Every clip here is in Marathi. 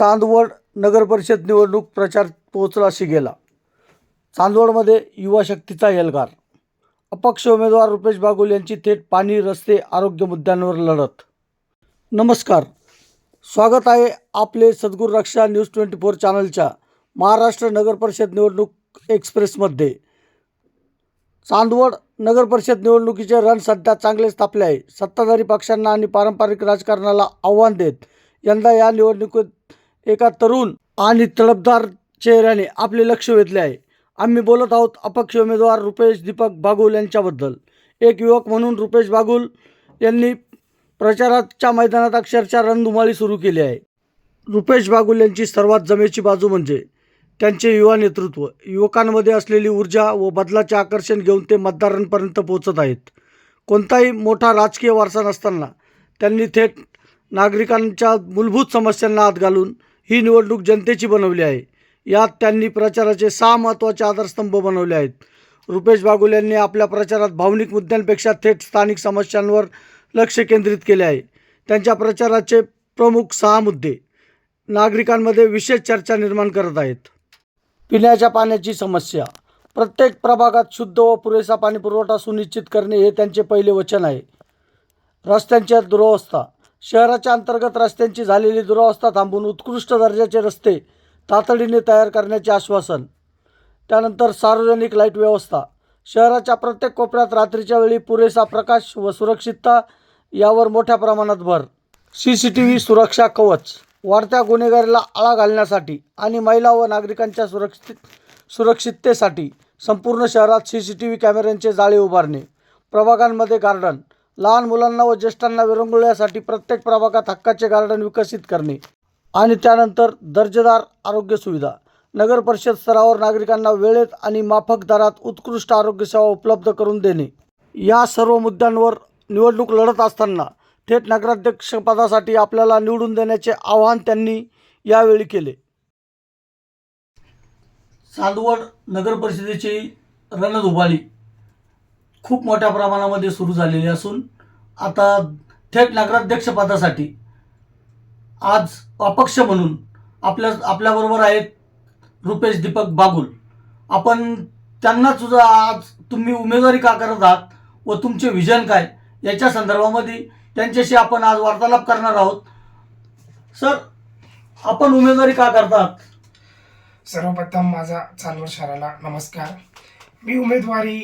चांदवड नगरपरिषद निवडणूक प्रचार पोहोचलाशी गेला. चांदवडमध्ये युवा शक्तीचा एल्गार. अपक्ष उमेदवार रुपेश बागुल यांची थेट पाणी रस्ते आरोग्य मुद्द्यांवर लढत. नमस्कार. स्वागत आहे आपले सद्गुरू रक्षा न्यूज ट्वेंटी फोर चॅनलच्या महाराष्ट्र नगरपरिषद निवडणूक एक्सप्रेसमध्ये. चांदवड नगरपरिषद निवडणुकीचे रण सध्या चांगलेच तापले आहे. सत्ताधारी पक्षांना आणि पारंपरिक राजकारणाला आव्हान देत यंदा या निवडणुकीत एका तरुण आणि तडपदार चेहऱ्याने आपले लक्ष वेधले आहे. आम्ही बोलत आहोत अपक्ष उमेदवार रुपेश दीपक बागुल यांच्याबद्दल. एक युवक म्हणून रुपेश बागुल यांनी प्रचाराच्या मैदानात अक्षरशः रणधुमाळी सुरू केली आहे. रुपेश बागुल यांची सर्वात जमेची बाजू म्हणजे त्यांचे युवा नेतृत्व. युवकांमध्ये असलेली ऊर्जा व बदलाचे आकर्षण घेऊन ते मतदारांपर्यंत पोहोचत आहेत. कोणताही मोठा राजकीय वारसा नसताना त्यांनी थेट नागरिकांच्या मूलभूत समस्यांना हात घालून ही निवडणूक जनतेची बनवली आहे. यात त्यांनी प्रचाराचे सहा महत्त्वाचे आधारस्तंभ बनवले आहेत. रुपेश बागुल यांनी आपल्या प्रचारात भावनिक मुद्द्यांपेक्षा थेट स्थानिक समस्यांवर लक्ष केंद्रित केले आहे. त्यांच्या प्रचाराचे प्रमुख सहा मुद्दे नागरिकांमध्ये विशेष चर्चा निर्माण करत आहेत. पिण्याच्या पाण्याची समस्या प्रत्येक प्रभागात शुद्ध व पुरेसा पाणीपुरवठा सुनिश्चित करणे हे त्यांचे पहिले वचन आहे. रस्त्यांच्या दुरवस्था शहराच्या अंतर्गत रस्त्यांची झालेली दुरावस्था थांबून उत्कृष्ट दर्जाचे रस्ते तातडीने तयार करण्याचे आश्वासन. त्यानंतर सार्वजनिक लाइट व्यवस्था. शहराच्या प्रत्येक कोपऱ्यात रात्रीच्या वेळी पुरेसा प्रकाश व सुरक्षितता यावर मोठ्या प्रमाणात भर. सी सी टी व्ही सुरक्षा कवच. वाढत्या गुन्हेगारीला आळा घालण्यासाठी आणि महिला व नागरिकांच्या सुरक्षित सुरक्षिततेसाठी संपूर्ण शहरात सी सी टी व्ही कॅमेऱ्यांचे जाळे उभारणे. प्रभागांमध्ये गार्डन लहान मुलांना व ज्येष्ठांना विरंगुळण्यासाठी प्रत्येक प्रभागात हक्काचे गार्डन विकसित करणे आणि त्यानंतर दर्जेदार आरोग्य सुविधा. नगर परिषद स्तरावर नागरिकांना वेळेत आणि माफक दरात उत्कृष्ट आरोग्यसेवा उपलब्ध करून देणे. या सर्व मुद्द्यांवर निवडणूक लढत असताना थेट नगराध्यक्षपदासाठी आपल्याला निवडून देण्याचे आवाहन त्यांनी यावेळी केले. चांदवड नगर परिषदेची रणधुमाळी खूप मोठ्या प्रमाणामध्ये सुरू झालेली असून आता थेट नगराध्यक्षपदासाठी आज अपक्ष म्हणून आपल्या आपल्याबरोबर आहेत रुपेश दीपक बागुल. आपण त्यांना सुद्धा आज तुम्ही उमेदवारी का करत आहात व तुमचे विजन काय याच्या संदर्भामध्ये त्यांच्याशी आपण आज वार्तालाप करणार आहोत. सर आपण उमेदवारी का करतात सर्वप्रथम माझा चांदवड शहराला नमस्कार. मी उमेदवारी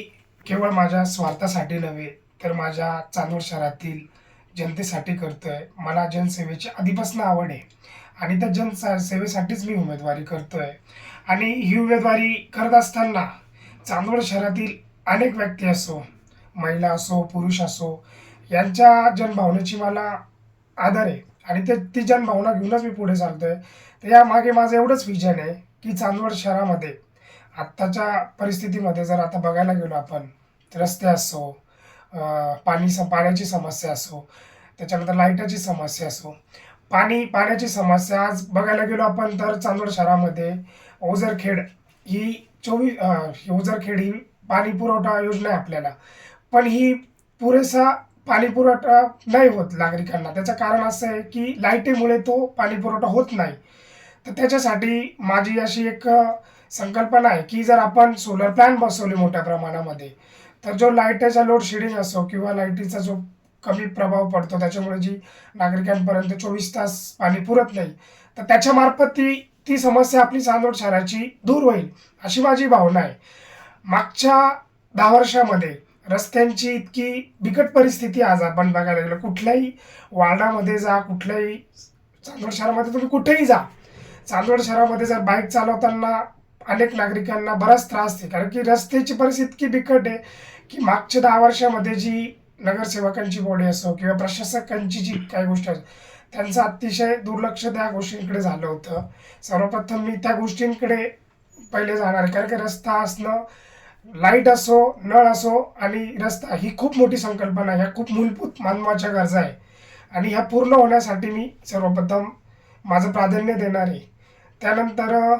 केवळ माझ्या स्वार्थासाठी नव्हे तर माझ्या चांदवड शहरातील जनतेसाठी करतोय. मला जनसेवेची आधीपासून आवड आहे आणि त्या जन सेवेसाठीच मी उमेदवारी करतोय. आणि ही उमेदवारी करत असताना चांदवड शहरातील अनेक व्यक्ती असो महिला असो पुरुष असो यांच्या जनभावनेची मला आदर आहे. आणि ते ती जनभावना घेऊनच मी पुढे चालतोय. तर यामागे माझं एवढंच विजन आहे की चांदवड शहरामध्ये आत्ताच्या परिस्थितीमध्ये जर आता बघायला गेलो आपण रस्ते असो पाणी स पाण्याची समस्या असो त्याच्यानंतर लाईटाची समस्या असो पाणी पाण्याची समस्या आज बघायला गेलो आपण तर चांदोड शहरामध्ये ओझरखेड ही चोवीस ओझरखेड ही पाणी पुरवठा योजना आहे आपल्याला. पण ही पुरेसा पाणी पुरवठा नाही होत नागरिकांना. त्याचं कारण असं आहे की लाईटीमुळे तो पाणी पुरवठा होत नाही. तर त्याच्यासाठी माझी अशी एक संकल्पना आहे की जर आपण सोलर प्लॅन बसवले मोठ्या प्रमाणामध्ये तर जो लाईटीचा लोड शेडिंग असो किंवा लाईटीचा जो कमी प्रभाव पडतो त्याच्यामुळे जी नागरिकांपर्यंत चोवीस तास पाणी पुरत नाही तर त्याच्यामार्फत ती ती समस्या आपली चांदवड शहराची दूर होईल अशी माझी भावना आहे. मागच्या दहा वर्षामध्ये रस्त्यांची इतकी बिकट परिस्थिती आज आपण बघायला गेलो. कुठल्याही वार्डामध्ये जा कुठल्याही चांदवड शहरामध्ये तुम्ही कुठेही जा चांदवड शहरामध्ये जर बाईक चालवताना अनेक नागरिकांना बराच त्रास आहे. कारण की रस्त्याची परिस्थिती इतकी बिकट आहे की मागच्या दहा वर्षामध्ये जी नगरसेवकांची बॉडी असो किंवा प्रशासकांची जी काही गोष्टी असो त्यांचं अतिशय दुर्लक्ष त्या गोष्टींकडे झालं होतं. सर्वप्रथम मी त्या गोष्टींकडे पहिले जाणार कारण की रस्ता असणं लाइट असो नळ असो आणि रस्ता ही खूप मोठी संकल्पना आहे. ह्या खूप मूलभूत मानवाच्या गरजा आहे. आणि ह्या पूर्ण होण्यासाठी मी सर्वप्रथम माझं प्राधान्य देणार आहे. त्यानंतर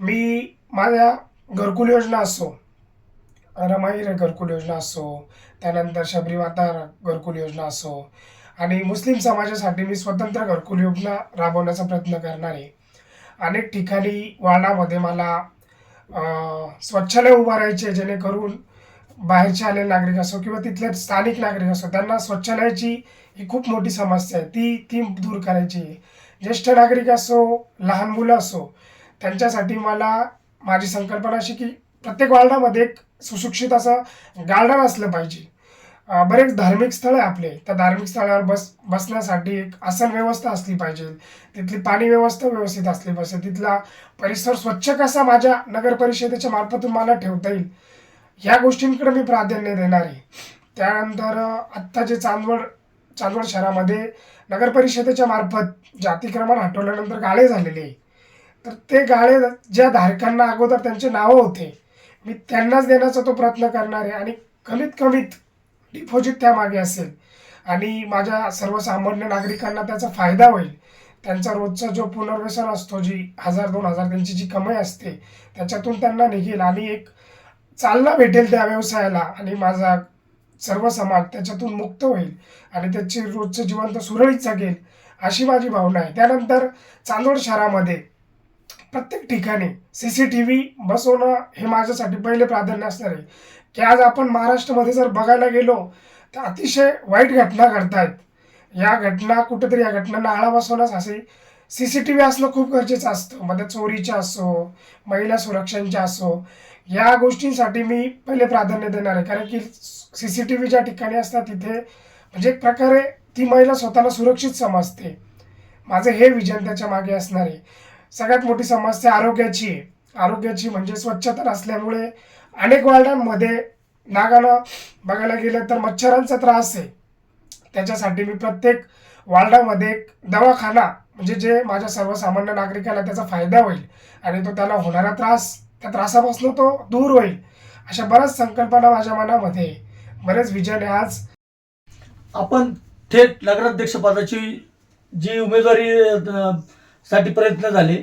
मी माझ्या घरकुल योजना असो रमाई घरकुल योजना असो त्यानंतर शबरी माता घरकुल योजना असो आणि मुस्लिम समाजासाठी मी स्वतंत्र घरकुल योजना राबवण्याचा प्रयत्न करणार आहे. अनेक ठिकाणी वार्डामध्ये मला अं, स्वच्छालय उभारायचे जेणेकरून बाहेरचे आलेले नागरिक असो किंवा तिथले स्थानिक नागरिक असो त्यांना स्वच्छालयाची ही खूप मोठी समस्या आहे. ती ती दूर करायची ज्येष्ठ नागरिक असो लहान मुलं असो त्यांच्यासाठी मला माझी संकल्पना अशी की प्रत्येक वार्डामध्ये एक सुशिक्षित असं गार्डन असलं पाहिजे. बरेच धार्मिक स्थळ आहे आपले. त्या धार्मिक स्थळावर बस बसण्यासाठी एक आसन व्यवस्था असली पाहिजे. तिथली पाणी व्यवस्था व्यवस्थित असली पाहिजे. तिथला परिसर स्वच्छ कसा माझ्या नगर परिषदेच्या मार्फतून मला ठेवता येईल ह्या गोष्टींकडे मी प्राधान्य देणार आहे. त्यानंतर आत्ता जे चांदवड चांदवड शहरामध्ये नगर परिषदेच्या मार्फत जे अतिक्रमण हटवल्यानंतर गाळे झालेले आहे. तर ते गाळे ज्या धारकांना अगोदर त्यांचे नावं होते मी त्यांनाच देण्याचा तो प्रयत्न करणार आहे. आणि कमीत कमीत डिपॉझिट त्यामागे असेल आणि माझ्या सर्वसामान्य नागरिकांना त्याचा फायदा होईल. त्यांचा रोजचा जो पुनर्वसन असतो जी हजार दोन हजार त्यांची जी कमाई असते त्याच्यातून त्यांना निघेल. आणि एक चालना भेटेल त्या व्यवसायाला आणि माझा सर्व समाज त्याच्यातून मुक्त होईल आणि त्याचे रोजचं जीवन तर सुरळीत जगेल अशी माझी भावना आहे. त्यानंतर चांदोड शहरामध्ये प्रत्येक ठिकाणी सी सी टी व्ही बसवणं हे माझ्यासाठी पहिले प्राधान्य असणार आहे. की आज आपण महाराष्ट्रामध्ये जर बघायला गेलो तर अतिशय वाईट घटना घडतायत. या घटना कुठेतरी या घटनांना आळा बसवण्यास असे सी सी टी व्ही असणं खूप गरजेचं असतं. मध्ये चोरीच्या असो महिला सुरक्षांच्या असो या गोष्टींसाठी मी पहिले प्राधान्य देणार आहे. कारण की सी सी टी व्ही ज्या ठिकाणी असतात तिथे म्हणजे एक प्रकारे ती महिला स्वतःला सुरक्षित समजते. माझं हे विजन त्याच्यामागे असणार आहे. सगळ्यात मोठी समस्या आरोग्याची आहे. आरोग्याची म्हणजे स्वच्छता नसल्यामुळे अनेक वार्डांमध्ये नागानं बघायला गेलं तर मच्छरांचा त्रास आहे. त्याच्यासाठी मी प्रत्येक वार्डामध्ये एक दवाखाना म्हणजे जे माझ्या सर्वसामान्य नागरिकाला त्याचा फायदा होईल आणि तो त्याला होणारा त्रास त्या त्रासापासून तो दूर होईल अशा बऱ्याच संकल्पना माझ्या मनामध्ये बरेच विजन आहे आज. आपण थेट नगराध्यक्षपदाची जी उमेदवारी साठी प्रयत्न झाले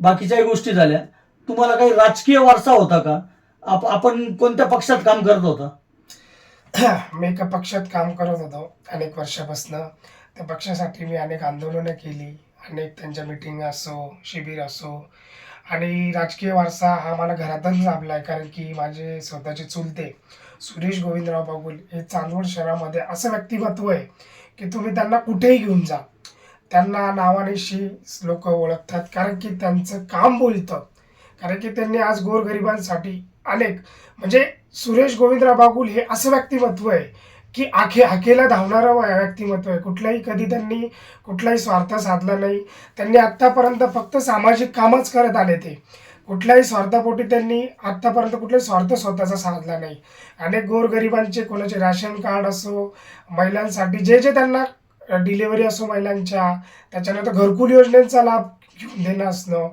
बाकीच्याही गोष्टी झाल्या. तुम्हाला काही राजकीय वारसा होता का? आप आपण कोणत्या पक्षात काम करत होता? मी एका पक्षात काम करत होतो अनेक वर्षापासून. त्या पक्षासाठी मी अनेक आंदोलनं केली अनेक त्यांच्या मिटिंग असो शिबिर असो. आणि राजकीय वारसा हा मला घरातच लाभला आहे कारण की माझे स्वतःचे चुलते सुरेश गोविंदराव बागुल हे चांदवड शहरामध्ये असं व्यक्तिमत्व आहे की तुम्ही त्यांना कुठेही घेऊन जा. त्यांना नावानिशी लोक ओळखतात. कारण की त्यांचं काम बोलतं. कारण की त्यांनी आज गोरगरिबांसाठी अनेक म्हणजे सुरेश गोविंदराव बागुल हे असं व्यक्तिमत्व आहे की आखे हाकेला धावणारं व- व्यक्तिमत्व आहे. कुठल्याही कधी त्यांनी कुठलाही स्वार्थ साधला नाही. त्यांनी आत्तापर्यंत फक्त सामाजिक कामच करत आले ते. कुठल्याही स्वार्थापोटी त्यांनी आत्तापर्यंत कुठलाही स्वार्थ स्वतःचा साधला नाही. अनेक गोरगरिबांचे कोणाचे राशन कार्ड असो महिलांसाठी जे जे त्यांना डिलेवरी असो महिलांच्या त्याच्यानंतर घरकुल योजनेचा लाभ घेऊन देणं असणं.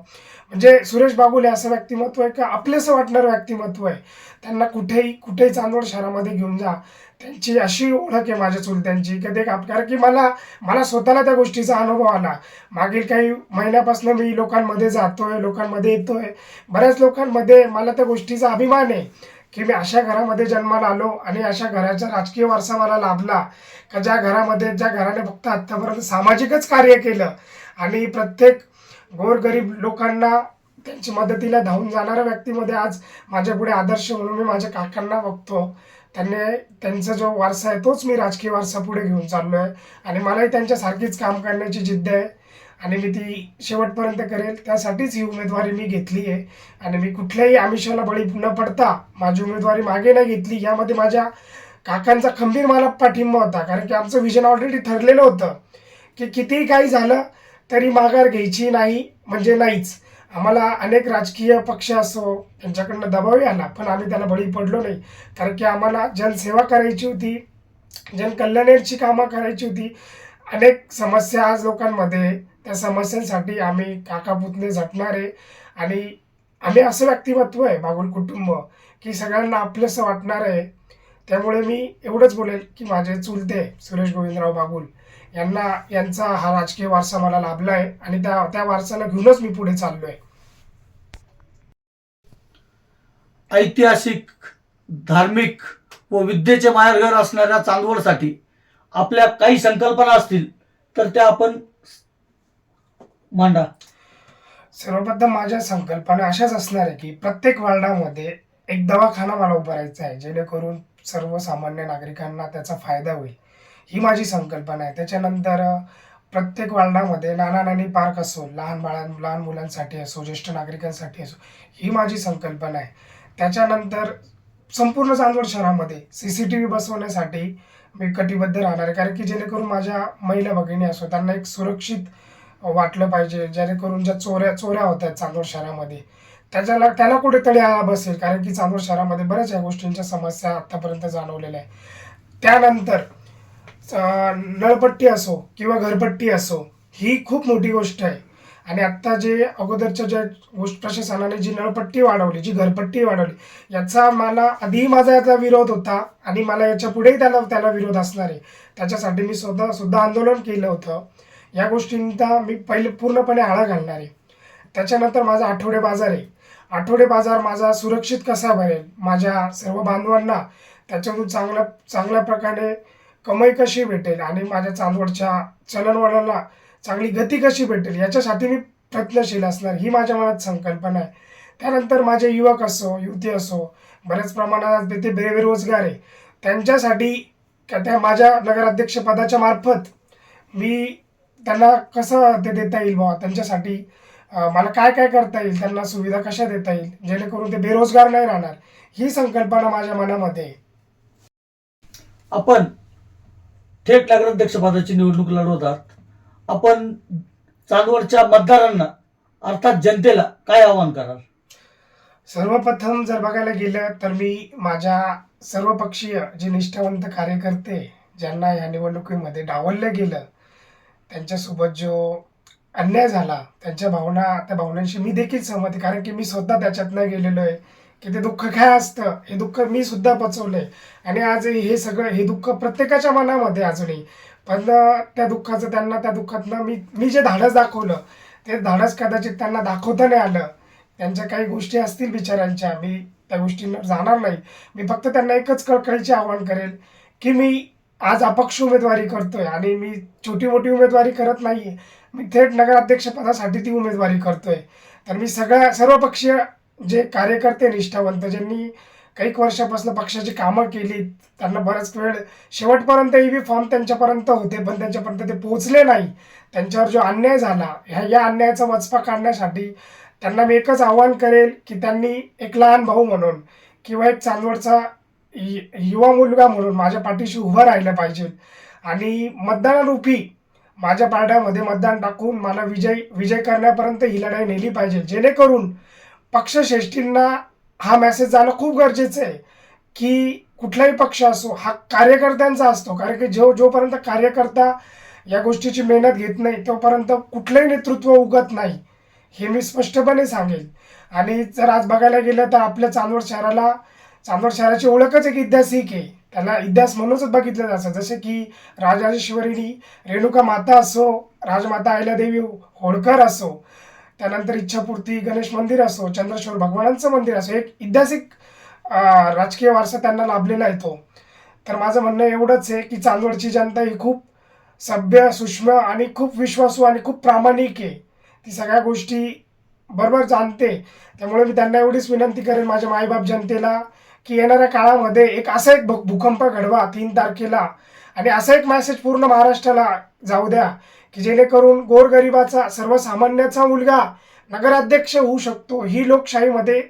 म्हणजे सुरेश बागुल असं व्यक्तिमत्व आहे का? आपलेसं वाटणारं व्यक्तिमत्व आहे. त्यांना कुठेही कुठेही चांदवड शहरामध्ये घेऊन जा. त्यांची अशी ओळख आहे माझ्या चुलत्यांची. की ते कारण की मला मला स्वतःला त्या गोष्टीचा अनुभव आला. मागील काही महिन्यापासून मी लोकांमध्ये जातोय लोकांमध्ये येतोय. बऱ्याच लोकांमध्ये मला त्या गोष्टीचा अभिमान आहे. की मी अशा घरामध्ये जन्माला आलो आणि अशा घराचा राजकीय वारसा मला लाभला. का ज्या घरामध्ये ज्या घराने फक्त आत्तापर्यंत सामाजिकच कार्य केलं आणि प्रत्येक गोरगरीब लोकांना त्यांची मदतीला धावून जाणाऱ्या व्यक्तीमध्ये आज माझ्या पुढे आदर्श म्हणून मी माझ्या काकांना बघतो. त्यांनी त्यांचा जो वारसा आहे तोच मी राजकीय वारसा पुढे घेऊन चाललो आहे आणि मलाही त्यांच्यासारखीच काम करण्याची जिद्द आहे. आणि मी ती शेवटपर्यंत करेल. त्यासाठीच ही उमेदवारी मी घेतली आहे. आणि मी कुठल्याही आमिषाला बळी न पडता माझी उमेदवारी मागे नाही घेतली. यामध्ये माझ्या काकांचा खंबीर मला पाठिंबा होता. कारण की आमचं विजन ऑलरेडी ठरलेलं होतं की कितीही काही झालं तरी माघार घ्यायची नाही म्हणजे नाहीच. आम्हाला अनेक राजकीय पक्ष असो त्यांच्याकडनं दबावही आला पण आम्ही त्याला बळी पडलो नाही. कारण की आम्हाला जनसेवा करायची होती जनकल्याणाची कामं करायची होती. अनेक समस्या आज लोकांमध्ये त्या समस्यांसाठी आम्ही काका पुतणे झटणारे आणि आम्ही असं व्यक्तिमत्व आहे बागुल कुटुंब की सगळ्यांना आपलंसं वाटणार आहे. त्यामुळे मी एवढंच बोलेल की माझे चुलते सुरेश गोविंदराव बागुल यांना यांचा हा राजकीय वारसा मला लाभला आहे आणि त्या त्या वारसाला घेऊनच मी पुढे चाललो आहे ऐतिहासिक धार्मिक व विद्येचे माहेरघर असणाऱ्या चांदवडसाठी आपल्या काही संकल्पना असतील तर त्या आपण मांडा. सर्वप्रथम माझ्या संकल्पना अशाच असणार आहे की प्रत्येक वार्डामध्ये एक दवाखाना मला उभारायचा आहे जेणेकरून सर्वसामान्य नागरिकांना त्याचा फायदा होईल. ही माझी संकल्पना आहे. त्याच्यानंतर प्रत्येक वार्डामध्ये नाना नानी पार्क असो लहान बाळां लहान मुलांसाठी असो ज्येष्ठ नागरिकांसाठी असो ही माझी संकल्पना आहे. त्याच्यानंतर संपूर्ण चांदवड शहरामध्ये सी सी टी व्ही बसवण्यासाठी मी कटिबद्ध राहणार आहे. कारण की जेणेकरून माझ्या महिला भगिनी असो त्यांना एक सुरक्षित वाटलं पाहिजे जेणेकरून ज्या चोऱ्या चोऱ्या होत आहेत चांदवड शहरामध्ये त्याच्याला त्याला कुठेतरी आळा बसेल कारण की चांदवड शहरामध्ये बऱ्याच या गोष्टींच्या समस्या आतापर्यंत जाणवलेल्या आहे त्यानंतर नळपट्टी असो किंवा घरपट्टी असो ही खूप मोठी गोष्ट आहे. आणि आत्ता जे अगोदरच्या ज्या गोष्ट प्रशासनाने जी नळपट्टी वाढवली जी घरपट्टी वाढवली याचा मला आधीही माझा याचा विरोध होता आणि मला याच्या पुढेही त्याला त्याला विरोध असणार आहे. त्याच्यासाठी मी स्वतः सुद्धा आंदोलन केलं होतं. या गोष्टींचा मी पहिले पूर्णपणे आळा घालणार आहे. त्याच्यानंतर माझा आठवडे बाजार आहे. आठवडे बाजार माझा सुरक्षित कसा भरेल माझ्या सर्व बांधवांना त्याच्यातून चांगल्या चांगल्या प्रकारे कमाई कशी भेटेल आणि माझ्या चांदवडच्या चलनवलनाला चांगली गती कशी भेटेल याच्यासाठी मी प्रयत्नशील असणार ही माझ्या मनात संकल्पना आहे. त्यानंतर माझे युवक असो युवती असो बऱ्याच प्रमाणात तिथे बेरोजगार आहे. त्यांच्यासाठी त्या माझ्या नगराध्यक्षपदाच्या मार्फत मी त्यांना कसं ते देता येईल बुवा? त्यांच्यासाठी मला काय काय करता येईल? त्यांना सुविधा कशा देता येईल? जेणेकरून ते बेरोजगार नाही राहणार? ही संकल्पना माझ्या मनामध्ये आपण थेट नगराध्यक्ष पदाची निवडणूक लढवतात आपण चांदवडच्या मतदारांना अर्थात जनतेला काय आवाहन कराल सर्वप्रथम जर बघायला गेलं तर मी माझ्या सर्वपक्षीय जे निष्ठावंत कार्यकर्ते ज्यांना या निवडणुकीमध्ये डावललं गेलं त्यांच्यासोबत जो अन्याय झाला त्यांच्या भावना त्या भावनांशी मी देखील सहमत आहे कारण की मी स्वतः त्याच्यातनं गेलेलो आहे की ते दुःख काय असतं हे दुःख मी सुद्धा पचवलंय. आणि आज हे सगळं हे दुःख प्रत्येकाच्या मनामध्ये अजूनही. पण त्या दुःखाचं त्यांना त्या दुःखातनं मी मी जे धाडस दाखवलं ते धाडस कदाचित त्यांना दाखवता नाही आलं. त्यांच्या काही गोष्टी असतील बिचाऱ्यांच्या मी त्या गोष्टींवर जाणार नाही. मी फक्त त्यांना एकच कळकळीचे आवाहन करेल की मी आज अपक्ष उमेदवारी करतोय आणि मी छोटी मोठी उमेदवारी करत नाहीये. मी थेट नगराध्यक्षपदासाठी ती उमेदवारी करतोय. तर मी सगळ्या सर्वपक्षीय जे कार्यकर्ते निष्ठावंत ज्यांनी काही वर्षापासून पक्षाची कामं केली त्यांना बराच वेळ शेवटपर्यंत ई फॉर्म त्यांच्यापर्यंत होते पण त्यांच्यापर्यंत ते पोहोचले नाही. त्यांच्यावर जो अन्याय झाला ह्या या अन्यायाचा वचपा काढण्यासाठी त्यांना मी एकच आवाहन करेल की त्यांनी एक लहान भाऊ म्हणून किंवा एक चांदवडचा युवा मुलगा म्हणून माझ्या पाठीशी उभं राहिलं पाहिजे. आणि मतदानारूपी माझ्या पारड्यामध्ये मतदान टाकून मला विजय विजय करण्यापर्यंत ही लढाई नेली पाहिजे. जेणेकरून पक्षश्रेष्ठींना हा मेसेज जाणं खूप गरजेचं आहे की कुठलाही पक्ष असो हा कार्यकर्त्यांचा असतो. कारण की जो जोपर्यंत कार्यकर्ता या गोष्टीची मेहनत घेत नाही तोपर्यंत कुठलंही नेतृत्व उगत नाही हे मी स्पष्टपणे सांगेल आणि जर आज बघायला गेलं तर आपल्या चांदवड शहराला चांदवड शहराची ओळखच एक ऐतिहासिक आहे. त्याला इतिहास म्हणूनच बघितलं जातं. जसे की राजराजेश्वरीनी रेणुका माता असो राजमाता अहिल्यादेवी होळकर असो त्यानंतर इच्छापूर्ती गणेश मंदिर असो चंद्रेश्वर भगवानांचं मंदिर असो एक ऐतिहासिक राजकीय वारसा त्यांना लाभलेला आहे तो. तर माझं म्हणणं एवढंच आहे की चांदवडची जनता ही खूप सभ्य सूक्ष्म आणि खूप विश्वासू आणि खूप प्रामाणिक आहे. ती सगळ्या गोष्टी बरोबर जाणते. त्यामुळे मी त्यांना एवढीच विनंती करेन माझ्या मायबाप जनतेला. की येणाऱ्या काळामध्ये एक असा एक भू- भूकंप घडवा तीन तारखेला. आणि असा एक मॅसेज पूर्ण महाराष्ट्राला जाऊ द्या की जेणेकरून गोरगरिबाचा सर्वसामान्याचा मुलगा नगराध्यक्ष होऊ शकतो. ही लोकशाहीमध्ये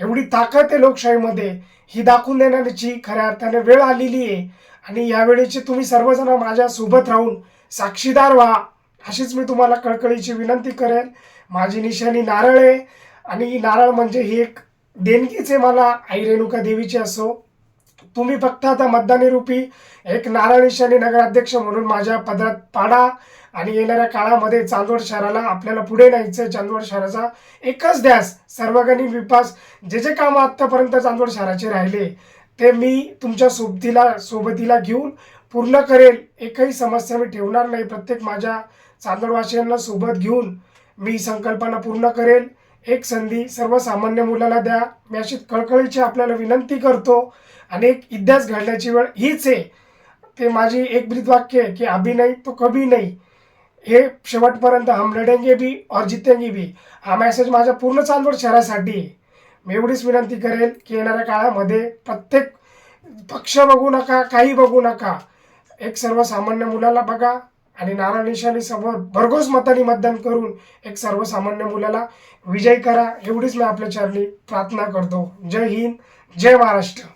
एवढी ताकद आहे लोकशाहीमध्ये ही दाखवून देण्याची खऱ्या अर्थाने वेळ आलेली आहे. आणि यावेळेची तुम्ही सर्वजण माझ्या सोबत राहून साक्षीदार व्हा अशीच मी तुम्हाला कळकळीची विनंती करेन माझी निशाणी नारळ आहे. आणि नारळ म्हणजे ही एक देणगीचे मला आई रेणुका देवीची असो तुम्ही फक्त आता मतदानीरूपी एक नारळ नगराध्यक्ष म्हणून माझ्या पदरात पाडा आणि येणाऱ्या काळामध्ये चांदवड शहराला आपल्याला पुढे न्यायचं चांदवड शहराचा एकच ध्यास सर्वगणी विकास जे जे कामं आत्तापर्यंत चांदवड शहराचे राहिले ते मी तुमच्या सोबतीला सोबतीला घेऊन पूर्ण करेल. एकही समस्या मी ठेवणार नाही. प्रत्येक माझ्या चांदवडवासियांना सोबत घेऊन मी संकल्पना पूर्ण करेल. एक संधी सर्वसामान्य मुलाला द्या. मी अशी कळकळीची आपल्याला विनंती करतो. आणि एक इतिहास घडण्याची वेळ हीच आहे. ते माझी एक ब्रीद वाक्य आहे की अभिनय नाही तो कभी नाही. हे शेवटपर्यंत हम लढेंगे भी और जितेंगे भी. हा मॅसेज माझ्या पूर्ण चांदवड शहरासाठी आहे. मी एवढीच विनंती करेल की येणाऱ्या काळामध्ये प्रत्येक पक्ष बघू नका काही बघू नका. एक सर्वसामान्य मुलाला बघा. आणि नारायण निशाणी समोर भरघोस मताने मतदान करून एक सर्वसामान्य मुलाला विजय करा. एवढीच मी आपल्या चरणी प्रार्थना करतो. जय हिंद जय महाराष्ट्र.